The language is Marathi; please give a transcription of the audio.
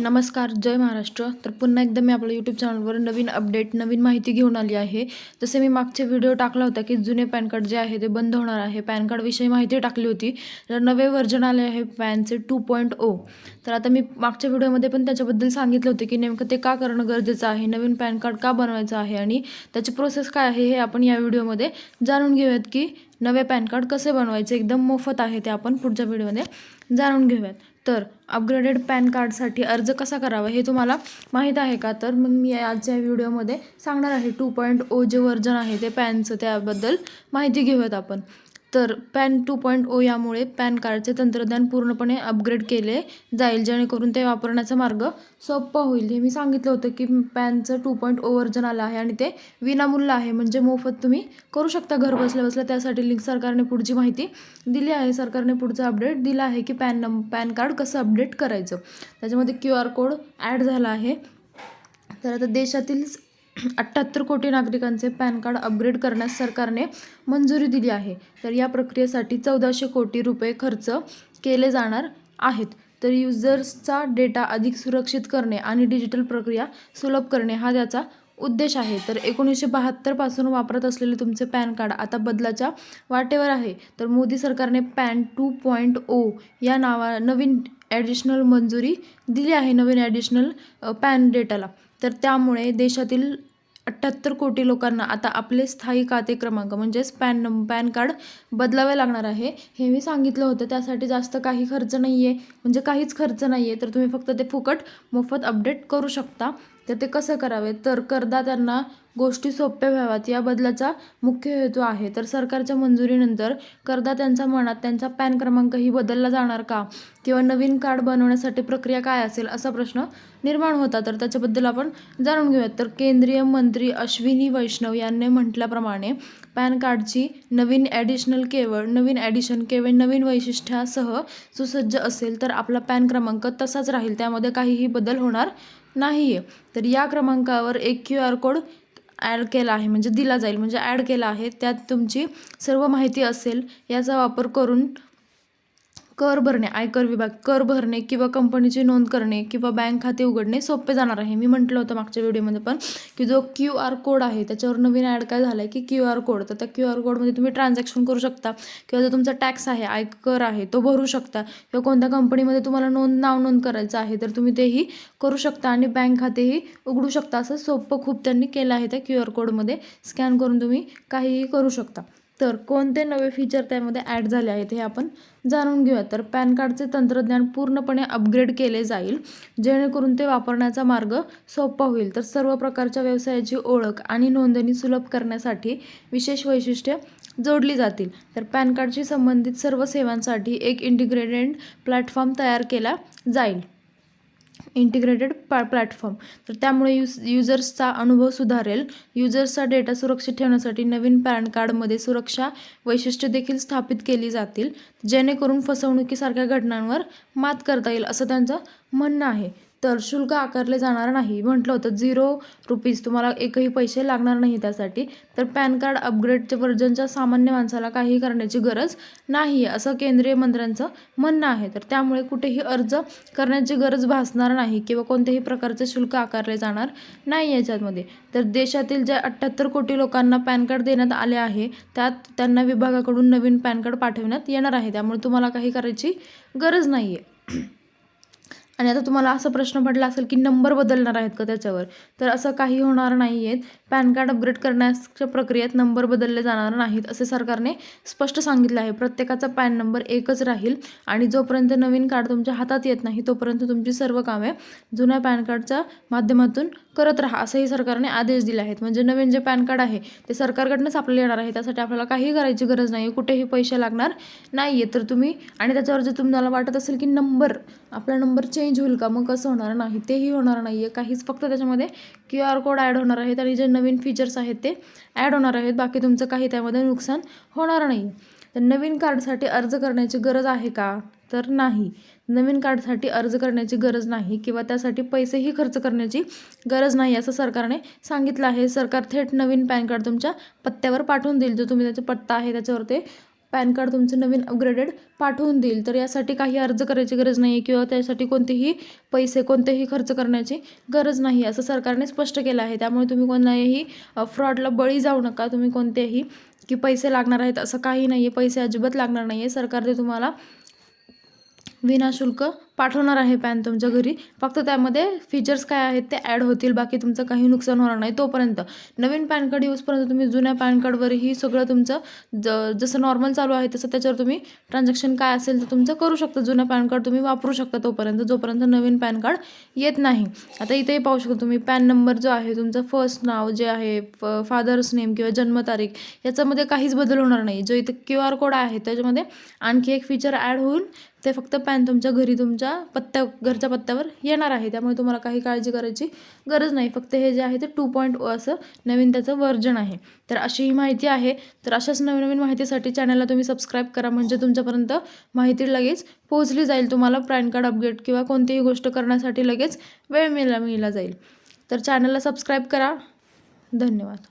नमस्कार जय महाराष्ट्र. तर पुन्हा एकदा मी आपल्या यूट्यूब चॅनलवर नवीन अपडेट नवीन माहिती घेऊन आली आहे. जसे मी मागचे व्हिडिओ टाकला होता की जुने पॅन कार्ड जे आहे ते बंद होणार आहे. पॅन कार्डविषयी माहिती टाकली होती. तर नवे व्हर्जन आले आहे पॅनचे टू पॉईंट ओ तर आता मी मागच्या व्हिडिओमध्ये पण त्याच्याबद्दल सांगितलं होतं की नेमकं ते का करणं गरजेचं आहे नवीन पॅन कार्ड का बनवायचं आहे आणि त्याची प्रोसेस काय आहे हे आपण या व्हिडिओमध्ये जाणून घेऊयात की नवे पॅन कार्ड कसे बनवायचे एकदम मोफत आहे ते आपण पुढच्या व्हिडिओमध्ये जाणून घेऊयात. तर अपग्रेडेड पॅन कार्डसाठी अर्ज कसा करावा हे तुम्हाला माहीत आहे का? तर मग मी आजच्या व्हिडिओमध्ये सांगणार आहे. टू पॉईंट ओ जे वर्जन आहे ते पॅनचं त्याबद्दल माहिती घेऊयात आपण. तर पॅन टू पॉईंट ओ यामुळे पॅन कार्डचे तंत्रज्ञान पूर्णपणे अपग्रेड केले जाईल जेणेकरून ते वापरण्याचा मार्ग सोपा होईल. हे मी सांगितलं होतं की पॅनचं टू पॉईंट ओ वर्जन आलं आहे आणि ते विनामूल्य आहे म्हणजे मोफत तुम्ही करू शकता. घर बसल्या बसल्या त्यासाठी लिंक सरकारने पुढची माहिती दिली आहे. सरकारने पुढचं अपडेट दिलं आहे की पॅन नंब पॅन कार्ड कसं अपडेट करायचं. त्याच्यामध्ये क्यू आर कोड ॲड झाला आहे. तर आता देशातील अठ्ठ्याहत्तर कोटी नागरिकांचे पॅन कार्ड अपग्रेड करण्यास सरकारने मंजुरी दिली आहे. तर या प्रक्रियेसाठी चौदाशे कोटी रुपये खर्च केले जाणार आहेत. तर युजर्सचा डेटा अधिक सुरक्षित करणे आणि डिजिटल प्रक्रिया सुलभ करणे हा त्याचा उद्देश आहे. तर एकोणीसशे बहात्तरपासून वापरत असलेले तुमचे पॅन कार्ड आता बदलाच्या वाटेवर आहे. तर मोदी सरकारने पॅन टू पॉईंट ओ या नावा नवीन ॲडिशनल मंजुरी दिली आहे नवीन ॲडिशनल पॅन डेटाला. तर त्यामुळे देशातील अठ्ठ्याहत्तर कोटी लोकांना आता आपले स्थायी खाते क्रमांक म्हणजेच पॅन नं पॅन कार्ड बदलावे लागणार आहे. हे मी सांगितलं होतं. त्यासाठी जास्त काही खर्च नाही आहे म्हणजे काहीच खर्च नाही आहे तर तुम्ही फक्त ते फुकट मोफत अपडेट करू शकता. तर ते कसं करावे? तर करदात्यांना गोष्टी सोप्या व्हाव्यात. या बदलाचा मुख्य हेतू आहे. तर सरकारच्या मंजुरीनंतर करदात्यांच्या मनात त्यांचा पॅन क्रमांकही बदलला जाणार का? किंवा नवीन कार्ड बनवण्यासाठी प्रक्रिया काय असेल? असा प्रश्न निर्माण होता. तर त्याच्याबद्दल आपण जाणून घेऊयात. तर केंद्रीय मंत्री अश्विनी वैष्णव यांनी म्हटल्याप्रमाणे पॅन कार्डची नवीन ॲडिशनल केवळ नवीन ॲडिशन केवळ नवीन वैशिष्ट्यासह सुसज्ज असेल तर आपला पॅन क्रमांक तसाच राहील. त्यामध्ये काहीही बदल होणार नाही आहे तर या क्रमांकावर एक क्यू आर कोड ॲड केला आहे म्हणजे दिला जाईल. म्हणजे ॲड केला आहे. त्यात तुमची सर्व माहिती असेल याचा वापर करून कर भरणे आयकर विभाग कर भरणे किंवा कंपनीची नोंद करणे किंवा बँक खाते उघडणे सोपे जाणार आहे. मी म्हटलं होतं मागच्या व्हिडिओमध्ये पण की जो क्यू आर कोड आहे त्याच्यावर नवीन ॲड काय झालं आहे की क्यू आर कोड. तर त्या क्यू आर कोडमध्ये तुम्ही ट्रान्झॅक्शन करू शकता किंवा जो तुमचा टॅक्स आहे आयकर आहे तो भरू शकता किंवा कोणत्या कंपनीमध्ये तुम्हाला नोंद नाव नोंद करायचं आहे तर तुम्ही तेही करू शकता आणि बँक खातेही उघडू शकता. असं सोपं खूप त्यांनी केलं आहे त्या क्यू आर कोडमध्ये. स्कॅन करून तुम्ही काहीही करू शकता. तर कोणते नवे फीचर त्यामध्ये ॲड झाले आहेत हे आपण जाणून घेऊया. तर पॅन कार्डचे तंत्रज्ञान पूर्णपणे अपग्रेड केले जाईल जेणेकरून ते वापरण्याचा मार्ग सोपा होईल. तर सर्व प्रकारच्या व्यवसायाची ओळख आणि नोंदणी सुलभ करण्यासाठी विशेष वैशिष्ट्ये जोडली जातील. तर पॅन कार्डशी संबंधित सर्व सेवांसाठी एक इंटिग्रेटेड प्लॅटफॉर्म तयार केला जाईल. इंटिग्रेटेड पा प्लॅटफॉर्म. तर त्यामुळे यूज युजर्सचा अनुभव सुधारेल. युजर्सचा डेटा सुरक्षित ठेवण्यासाठी नवीन पॅन कार्डमध्ये सुरक्षा वैशिष्ट्ये देखील स्थापित केली जातील. जेणेकरून फसवणुकीसारख्या घटनांवर मात करता येईल असं त्यांचं म्हणणं आहे. तर शुल्क आकारले जाणार नाही. म्हटलं होतं झिरो रुपीज तुम्हाला एकही पैसे लागणार नाही त्यासाठी. तर पॅन कार्ड अपग्रेडच्या वर्जनच्या सामान्य माणसाला काही करण्याची गरज नाही आहे असं केंद्रीय मंत्र्यांचं म्हणणं आहे. तर त्यामुळे कुठेही अर्ज करण्याची गरज भासणार नाही किंवा कोणत्याही प्रकारचे शुल्क आकारले जाणार नाही याच्यामध्ये. तर देशातील ज्या अठ्ठ्याहत्तर कोटी लोकांना पॅन कार्ड देण्यात आले आहे त्यात त्यांना विभागाकडून नवीन पॅन कार्ड पाठवण्यात येणार आहे. त्यामुळे तुम्हाला काही करायची गरज नाही आहे आणि आता तुम्हाला असा प्रश्न पडला असेल की नंबर बदलणार आहेत का त्याच्यावर? तर असं काही होणार नाही आहेत पॅन कार्ड अपग्रेड करण्याच्या प्रक्रियेत नंबर बदलले जाणार नाहीत असे सरकारने स्पष्ट सांगितलं आहे. प्रत्येकाचा पॅन नंबर एकच राहील आणि जोपर्यंत नवीन कार्ड तुमच्या हातात येत नाही तोपर्यंत तुमची सर्व कामे जुन्या पॅन कार्डच्या माध्यमातून करत राहा असंही सरकारने आदेश दिले आहेत. म्हणजे नवीन जे पॅन कार्ड आहे ते सरकारकडनंच आपल्याला येणार आहे. त्यासाठी आपल्याला काही करायची गरज नाही. कुठेही पैसे लागणार नाही आहे तर तुम्ही आणि त्याच्यावर जर तुम्हाला वाटत असेल की नंबर आपला नंबर चेंज होईल का? मग कसं होणार नाही? तेही होणार नाही आहे काहीच फक्त त्याच्यामध्ये क्यू आर कोड ॲड होणार आहेत आणि जे नवीन फीचर्स आहेत ते ॲड होणार आहेत. बाकी तुमचं काही त्यामध्ये नुकसान होणार नाही. तर नवीन कार्डसाठी अर्ज करण्याची गरज आहे का? तर नाही. नवीन कार्डसाठी अर्ज करण्याची गरज नाही किंवा त्यासाठी पैसेही खर्च करण्याची गरज नाही असं सरकारने सांगितलं आहे. सरकार थेट नवीन पॅन कार्ड तुमच्या पत्त्यावर पाठवून देईल. जो तुम्ही त्याचा पत्ता आहे त्याच्यावर ते पॅन कार्ड तुमचं नवीन अपग्रेडेड पाठवून देईल. तर यासाठी काही अर्ज करायची गरज नाही आहे किंवा त्यासाठी कोणतेही पैसे कोणतेही खर्च करण्याची गरज नाही असं सरकारने स्पष्ट केलं आहे. त्यामुळे तुम्ही कोणाही फ्रॉडला बळी जाऊ नका. तुम्ही कोणतेही की पैसे लागणार आहेत असं काही नाही आहे पैसे अजिबात लागणार नाही आहे सरकार ते तुम्हाला विनाशुल्क पाठवणार आहे पॅन तुमच्या घरी. फक्त त्यामध्ये फीचर्स काय आहेत ते ॲड होतील. बाकी तुमचं काही नुकसान होणार नाही. तोपर्यंत नवीन पॅन कार्ड यूजपर्यंत तुम्ही जुन्या पॅन कार्डवरही सगळं तुमचं ज जसं नॉर्मल चालू आहे तसं त्याच्यावर तुम्ही ट्रान्झॅक्शन काय असेल तर तुमचं करू शकता. जुनं पॅन कार्ड तुम्ही वापरू शकता तोपर्यंत जोपर्यंत नवीन पॅन कार्ड येत नाही. आता इथेही पाहू शकता तुम्ही पॅन नंबर जो आहे तुमचं फर्स्ट नाव जे आहे फादर्स नेम किंवा जन्मतारीख याच्यामध्ये काहीच बदल होणार नाही. जो इथे क्यू आर कोड आहे त्याच्यामध्ये आणखी एक फीचर ॲड होऊन ते फक्त पॅन तुमच्या घरी तुमच्या पत्त्या घरच्या पत्त्यावर येणार आहे. त्यामुळे तुम्हाला काही काळजी करायची गरज नाही. फक्त हे जे आहे ते टू पॉईंट असं नवीन त्याचं वर्जन आहे. तर अशी ही माहिती आहे. तर अशाच नवीन नवीन माहितीसाठी चॅनलला तुम्ही सबस्क्राईब करा. म्हणजे तुमच्यापर्यंत माहिती लगेच पोहोचली जाईल. तुम्हाला पॅन कार्ड अपडेट किंवा कोणतीही गोष्ट करण्यासाठी लगेच वेळ मिळला मिळला जाईल. तर चॅनलला सबस्क्राईब करा. धन्यवाद.